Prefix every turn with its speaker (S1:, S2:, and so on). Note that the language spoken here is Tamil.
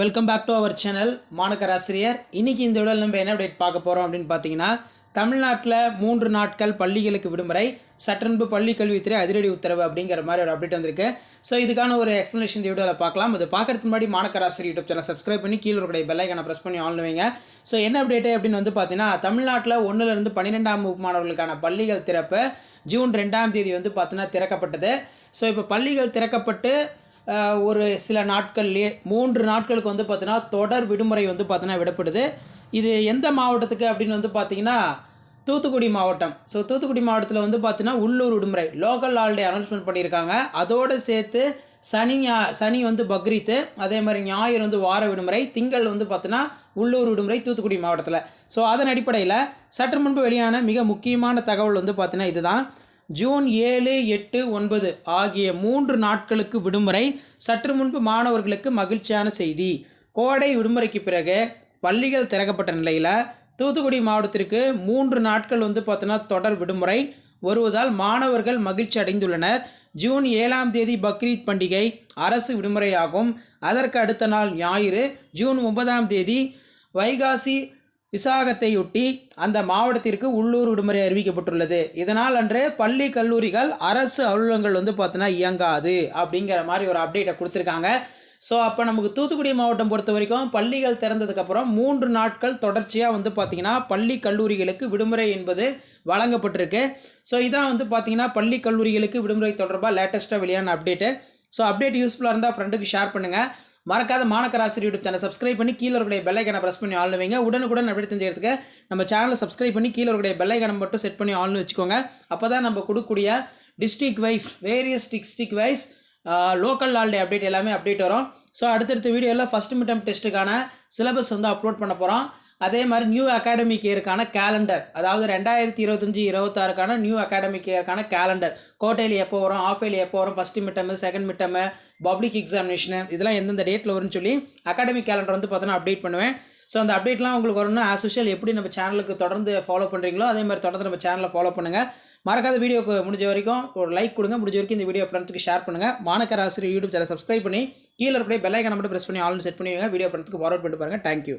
S1: welcome back to our channel மாணக்கராசிரியர் இன்றைக்கி இந்த உடல் நம்ம என்ன அப்டேட் பார்க்க போகிறோம் அப்படின்னு பார்த்தீங்கன்னா தமிழ்நாட்டில் மூன்று நாட்கள் பள்ளிகளுக்கு விடுமுறை சட்டன்பு பள்ளி கல்வித்துறை அதிரடி உத்தரவு அப்படிங்கிற மாதிரி ஒரு அப்டேட் வந்திருக்கு ஸோ இதுக்கான ஒரு எக்ஸ்ப்ளனேஷன் இந்த வீடியோவில் பார்க்கலாம் அது பார்க்குறதுக்கு முன்னாடி மாணக்கர் ஆசிரியர் யூடியூப் சேனல் சப்ஸ்கிரைப் பண்ணி கீழே இருக்கிற பெல்லைக்கான ப்ரெஸ் பண்ணி ஆன் ஸோ என்ன அப்டேட்டு அப்படின்னு வந்து பார்த்தீங்கன்னா தமிழ்நாட்டில் ஒன்றுலேருந்து பன்னிரெண்டாம் வகுப்பு மாணவர்களுக்கான பள்ளிகள் திறப்பு ஜூன் ரெண்டாம் தேதி வந்து பார்த்தீங்கன்னா திறக்கப்பட்டது ஸோ இப்போ பள்ளிகள் திறக்கப்பட்டு ஒரு சில நாட்கள்லேயே மூன்று நாட்களுக்கு வந்து பார்த்தீங்கன்னா தொடர் விடுமுறை வந்து பார்த்தீங்கன்னா விடப்படுது இது எந்த மாவட்டத்துக்கு அப்படின்னு வந்து பார்த்தீங்கன்னா தூத்துக்குடி மாவட்டம் ஸோ தூத்துக்குடி மாவட்டத்தில் வந்து பார்த்தீங்கன்னா உள்ளூர் விடுமுறை லோக்கல் ஹாலிடே அனௌன்ஸ்மெண்ட் பண்ணியிருக்காங்க அதோடு சேர்த்து சனி ஞா சனி வந்து பக்ரீத்து அதே மாதிரி ஞாயிறு வந்து வார விடுமுறை திங்கள் வந்து பார்த்தீங்கன்னா உள்ளூர் விடுமுறை தூத்துக்குடி மாவட்டத்தில் ஸோ அதன் அடிப்படையில் சற்று முன்பு வெளியான மிக முக்கியமான தகவல் வந்து பார்த்தீங்கன்னா இதுதான் ஜூன் ஏழு எட்டு ஒன்பது ஆகிய மூன்று நாட்களுக்கு விடுமுறை சற்று முன்பு மாணவர்களுக்கு மகிழ்ச்சியான செய்தி கோடை விடுமுறைக்கு பிறகு பள்ளிகள் திறக்கப்பட்ட நிலையில் தூத்துக்குடி மாவட்டத்திற்கு மூன்று நாட்கள் வந்து பார்த்தோன்னா தொடர் விடுமுறை வருவதால் மாணவர்கள் மகிழ்ச்சி அடைந்துள்ளனர் ஜூன் ஏழாம் தேதி பக்ரீத் பண்டிகை அரசு விடுமுறையாகும் அதற்கு அடுத்த நாள் ஞாயிறு ஜூன் ஒன்பதாம் தேதி வைகாசி விசாகத்தையொட்டி அந்த மாவட்டத்திற்கு உள்ளூர் விடுமுறை அறிவிக்கப்பட்டுள்ளது இதனால் அன்று பள்ளி கல்லூரிகள் அரசு அலுவலகங்கள் வந்து பார்த்தோன்னா இயங்காது அப்படிங்கிற மாதிரி ஒரு அப்டேட்டை கொடுத்துருக்காங்க ஸோ அப்போ நமக்கு தூத்துக்குடி மாவட்டம் பொறுத்த வரைக்கும் பள்ளிகள் திறந்ததுக்கப்புறம் மூன்று நாட்கள் தொடர்ச்சியாக வந்து பார்த்திங்கன்னா பள்ளி கல்லூரிகளுக்கு விடுமுறை என்பது வழங்கப்பட்டிருக்கு ஸோ இதான் வந்து பார்த்திங்கன்னா பள்ளி கல்லூரிகளுக்கு விடுமுறை தொடர்பாக லேட்டஸ்ட்டாக வெளியான அப்டேட்டு ஸோ அப்டேட் யூஸ்ஃபுல்லாக இருந்தால் ஃப்ரெண்டுக்கு ஷேர் பண்ணுங்கள் மறக்காத மாணக்கராசி யூடியூப் சேனல் சப்ஸ்கிரைப் பண்ணி கீழே இருக்கிற பெல்லைக்கான ப்ரெஸ் பண்ணி ஆள்னு வைங்க உடனுக்குடன் அப்படி தெரிஞ்சுக்கிறதுக்கு நம்ம சேனலை சப்ஸ்கிரைப் பண்ணி கீழே இருக்கிற பெல்லைக்கான மட்டும் செட் பண்ணி ஆள்னு வச்சுக்கோங்க அப்போ தான் நம்ம கொடுக்கக்கூடிய district wise various district wise local ஆல்டே அப்டேட் எல்லாமே அப்டேட் வரும் ஸோ அடுத்தடுத்த வீடியோவில் ஃபஸ்ட் மிட்டம் டெஸ்ட்டுக்கான சிலபஸ் வந்து அப்லோட் பண்ண போகிறோம் அதே மாதிரி நியூ அகாடமிக் இயருக்கான கேலண்டர் அதாவது ரெண்டாயிரத்தி இருபத்தஞ்சி இருபத்தாறுக்கான நியூ அகாடமிக் இயருக்கான கேலண்டர் கோட்டையில் எப்போ வரும் ஆஃப் எப்போ வரும் first midterm second midterm public examination இதெல்லாம் எந்தெந்த டேட்டில் வரும்னு சொல்லி அகாடமிக் கேலண்டர் வந்து பார்த்தோன்னா அப்டேட் பண்ணுவேன் ஸோ அந்த அப்டேட்லாம் உங்களுக்கு வரும்னா ஆஸ் எப்படி நம்ம சேனலுக்கு தொடர்ந்து ஃபாலோ பண்ணுறீங்களோ அதே மாதிரி தொடர்ந்து நம்ம சேனலை ஃபாலோ பண்ணுங்கள் மறக்காத வீடியோக்கு முடிஞ்ச வரைக்கும் ஒரு லைக் கொடுங்க முடிஞ்ச வரைக்கும் இந்த வீடியோ ஃப்ரெண்ட்ஸுக்கு ஷேர் பண்ணுங்கள் மாணக்கர் ஆசிரியர் யூடியூப் சேனல் சப்ஸ்கிரைப் பண்ணி கீழே இருக்கிற பெல்லைக்கான மட்டும் ப்ரெஸ் பண்ணி ஆல்னு செட் பண்ணி வீடியோ ஃப்ரெண்ட்ஸுக்கு ஃபார்வர்ட் பண்ணிட்டு பாருங்கள் தேங்க்யூ